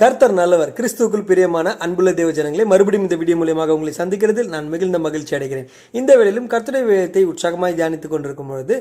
கர்த்தர் நல்லவர் கிறிஸ்துவுக்குள் பிரியமான அன்புள்ள தேவ ஜனங்களை மறுபடியும் இந்த வீடியோ மூலியமாக உங்களை சந்திக்கிறதில் நான் மிகுந்த மகிழ்ச்சி அடைகிறேன். இந்த வேளையிலும் கர்த்தரை வேதத்தை உற்சாகமாக தியானித்துக் கொண்டிருக்கும் பொழுது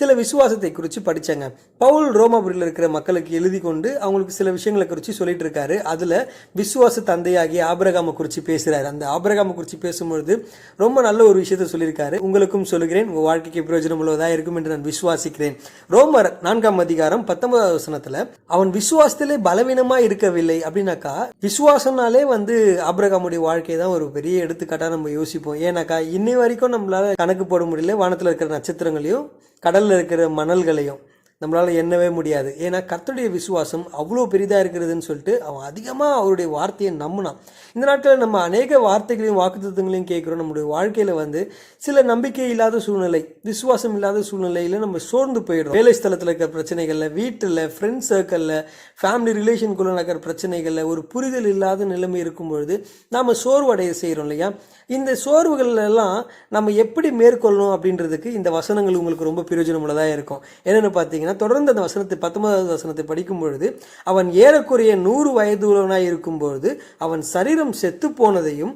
சில விசுவாசத்தை குறித்து படித்தாங்க பவுல் ரோமாபுரியில் இருக்கிற மக்களுக்கு எழுதி கொண்டு அவங்களுக்கு சில விஷயங்களை குறித்து சொல்லிட்டு இருக்காரு. அதில் விசுவாச தந்தையாகிய ஆபரகாம குறித்து பேசுகிறார் அந்த ஆபரகாம குறித்து பேசும்பொழுது ரொம்ப நல்ல ஒரு விஷயத்தை சொல்லியிருக்காரு. உங்களுக்கும் சொல்லுகிறேன் உங்கள் வாழ்க்கைக்கு பிரயோஜனம் உள்ளதாக இருக்கும் என்று நான் விசுவாசிக்கிறேன். ரோமர் நான்காம் அதிகாரம் பத்தொன்பதாவது வசனத்தில் அவன் விசுவாசத்திலே பலவீனமாக இருக்கவில்லை. அப்படின்னாக்கா விசுவாசம்னாலே வந்து ஆப்ரகாமுடைய வாழ்க்கை தான் ஒரு பெரிய எடுத்துக்காட்டாக நம்ம யோசிப்போம். ஏன்னாக்கா இன்னை வரைக்கும் நம்மளால கணக்கு போட முடியல. வானத்தில் இருக்கிற நட்சத்திரங்களையும் கடலில் இருக்கிற மணல்களையும் நம்மளால் எண்ணவே முடியாது. ஏன்னா கர்த்தருடைய விசுவாசம் அவ்வளோ பெரிதாக இருக்கிறதுன்னு சொல்லிட்டு அவன் அதிகமாக அவருடைய வார்த்தையை நம்பினான். இந்த நாட்களில் நம்ம அநேக வார்த்தைகளையும் வாக்குத்தத்தங்களையும் கேட்குறோம். நம்முடைய வாழ்க்கையில் வந்து சில நம்பிக்கை இல்லாத சூழ்நிலை விசுவாசம் இல்லாத சூழ்நிலையில் நம்ம சோர்ந்து போயிடும் வேலை ஸ்தலத்தில் இருக்கிற பிரச்சனைகளில் வீட்டில் ஃப்ரெண்ட்ஸ் சர்க்கிளில் ஃபேமிலி ரிலேஷனுக்குள்ளே நடக்கிற பிரச்சனைகளில் ஒரு புரிதல் இல்லாத நிலைமை இருக்கும் பொழுது நாம் சோர்வடைய செய்கிறோம் இல்லையா? இந்த சோர்வுகள் எல்லாம் நம்ம எப்படி மேற்கொள்ளணும் அப்படின்றதுக்கு இந்த வசனங்கள் உங்களுக்கு ரொம்ப பிரயோஜனமுள்ளதாக இருக்கும். என்னென்னு பார்த்தீங்கன்னா தொடர்ந்து அந்த வசனத்தை பத்தொன்பதாவது வசனத்தை படிக்கும் பொழுது அவன் ஏறக்குறைய நூறு வயதுள்ளவனாய் இருக்கும் இருக்கும்பொழுது அவன் சரீரம் செத்து போனதையும்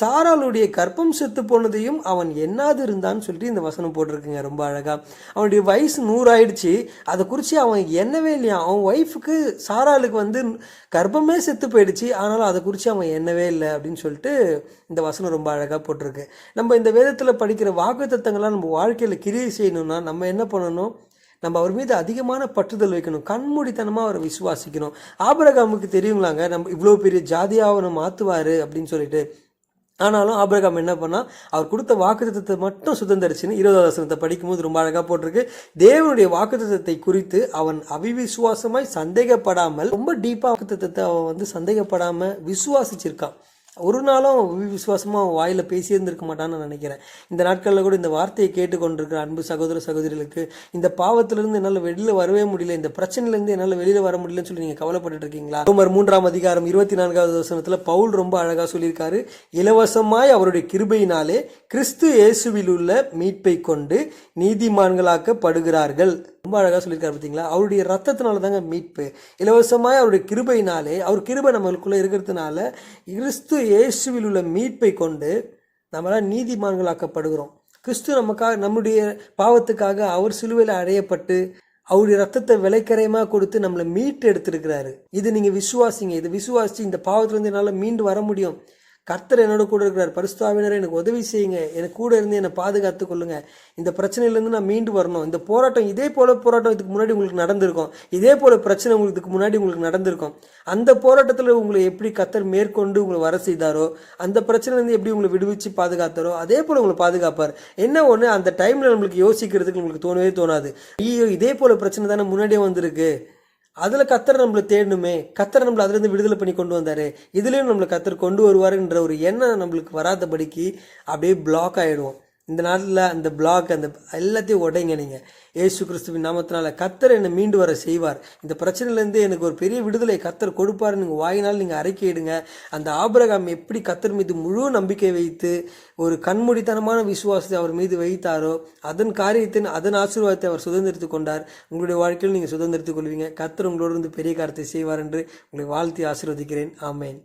சாராளுடைய கற்பம் செத்து போனதையும் அவன் என்னாது இருந்தான்னு சொல்லிட்டு இந்த வசனம் போட்டிருக்குங்க ரொம்ப அழகாக அவனுடைய வயசு நூறாயிடுச்சு அதை குறித்து அவன் எண்ணவே இல்லையா? அவன் ஒய்ஃபுக்கு சாராளுக்கு வந்து கர்ப்பமே செத்து போயிடுச்சு ஆனாலும் அதை குறித்து அவன் எண்ணவே இல்லை அப்படின்னு சொல்லிட்டு இந்த வசனம் ரொம்ப அழகாக போட்டிருக்கு. நம்ம இந்த வேதத்தில் படிக்கிற வாக்கு தத்தங்கள்லாம் நம்ம வாழ்க்கையில் கிரியை செய்யணும்னா நம்ம என்ன பண்ணணும்? நம்ம அவர் மீது அதிகமான பற்றுதல் வைக்கணும். கண்மூடித்தனமாக அவரை விசுவாசிக்கணும். ஆபரகாமுக்கு தெரியுங்களாங்க? நம்ம இவ்வளோ பெரிய ஜாதியாக அவனை மாற்றுவார் அப்படின்னு சொல்லிட்டு. ஆனாலும் ஆபிரகாம் என்ன பண்ணால் அவர் கொடுத்த வாக்குத்தத்தை மட்டும் சுதந்திரிச்சுன்னு இருபதாவது வசனத்தை படிக்கும்போது ரொம்ப அழகாக போட்டிருக்கு. தேவனுடைய வாக்குத்தத்தை குறித்து அவன் அவிவிசுவாசமாய் சந்தேகப்படாமல் ரொம்ப டீப்பாக வாக்குத்தத்தை அவன் வந்து சந்தேகப்படாமல் விசுவாசிச்சிருக்கான். ஒரு நாளும் விசுவாசமாக அவன் வாயில் பேசியிருந்திருக்க மாட்டான்னு நினைக்கிறேன். இந்த நாட்களில் கூட இந்த வார்த்தையை கேட்டுக்கொண்டிருக்கிற அன்பு சகோதர சகோதரிகளுக்கு இந்த பாவத்திலிருந்து என்னால் வெளியில் வரவே முடியல இந்த பிரச்சனையிலேருந்து என்னால் வெளியில் வர முடியலன்னு சொல்லி நீங்கள் கவலைப்பட்டு இருக்கீங்களா ரோமர் மூன்றாம் அதிகாரம் இருபத்தி நான்காவது வசனத்தில் பவுல் ரொம்ப அழகாக சொல்லியிருக்காரு இலவசமாய் அவருடைய கிருபையினாலே கிறிஸ்து இயேசுவில் உள்ள மீட்பை கொண்டு நீதிமான்களாக்கப்படுகிறார்கள். ரொம்ப அழகாக சொல்லியிருக்காரு பார்த்தீங்களா அவருடைய ரத்தத்தினால தாங்க மீட்பு. இலவசமாய் அவருடைய கிருபையினாலே அவர் கிருபை நம்மளுக்குள்ளே இருக்கிறதுனால கிறிஸ்து இயேசுவில் உள்ள மீட்பை கொண்டு நம்மளால் நீதிமான்களாக்கப்படுகிறோம். கிறிஸ்து நமக்காக நம்முடைய பாவத்துக்காக அவர் சிலுவையில் அடையப்பட்டு அவருடைய ரத்தத்தை விலைக்கரையமாக கொடுத்து நம்மளை மீட்டு எடுத்திருக்கிறாரு இது நீங்கள் விசுவாசிங்க. இது விசுவாசி இந்த பாவத்திலேருந்து என்னால் மீண்டு வர முடியும். கர்த்தர் என்னோட கூட இருக்கிறார். பரிசுத்தாவினரை எனக்கு உதவி செய்யுங்க. எனக்கு கூட இருந்து என்னை பாதுகாத்து கொள்ளுங்க. இந்த பிரச்சனையிலேருந்து நான் மீண்டு வரணும். இந்த போராட்டம் இதே போல போராட்டம் இதுக்கு முன்னாடி உங்களுக்கு நடந்திருக்கும். இதே போல பிரச்சனை உங்களுக்கு இதுக்கு முன்னாடி உங்களுக்கு நடந்திருக்கும். அந்த போராட்டத்தில் உங்களை எப்படி கர்த்தர் மேற்கொண்டு உங்களை வர செய்தாரோ அந்த பிரச்சனைலேருந்து எப்படி உங்களை விடுவிச்சு பாதுகாத்தாரோ அதே போல உங்களை பாதுகாப்பார். என்ன ஒன்று அந்த டைமில் நம்மளுக்கு யோசிக்கிறதுக்கு உங்களுக்கு தோணவே தோணாது. ஐயோ இதே போல பிரச்சனை தானே முன்னாடியே வந்திருக்கு. அதில் கத்தரை நம்மளை தேடணுமே. கத்தரை நம்மளை அதுலேருந்து விடுதலை பண்ணி கொண்டு வந்தார். இதுலேயும் நம்மளை கத்தர் கொண்டு வருவாருன்ற ஒரு எண்ணம் நம்மளுக்கு வராதபடிக்கு அப்படியே பிளாக் ஆகிடுவோம் இந்த நாட்டில் அந்த பிளாக் அந்த எல்லாத்தையும் உடைங்க நீங்கள் ஏசு கிறிஸ்துவின் நாமத்தினால கத்தர் என்னை மீண்டு வர செய்வார். இந்த பிரச்சனையிலேருந்து எனக்கு ஒரு பெரிய விடுதலை கத்தர் கொடுப்பார் நீங்கள் வாயினால் நீங்கள் அறிக்கையிடுங்க அந்த ஆபரகம் எப்படி கத்தர் மீது முழு நம்பிக்கை வைத்து ஒரு கண்மூடித்தனமான விசுவாசத்தை அவர் மீது வைத்தாரோ அதன் காரியத்தின் அதன் ஆசீர்வாதத்தை அவர் சுதந்திரித்து கொண்டார். உங்களுடைய வாழ்க்கையில் நீங்கள் சுதந்திரித்துக் கொள்வீங்க. கத்தர் உங்களோடு இருந்து பெரிய காரியத்தை செய்வார் என்று உங்களை வாழ்த்தி ஆசீர்வதிக்கிறேன். ஆமேன்.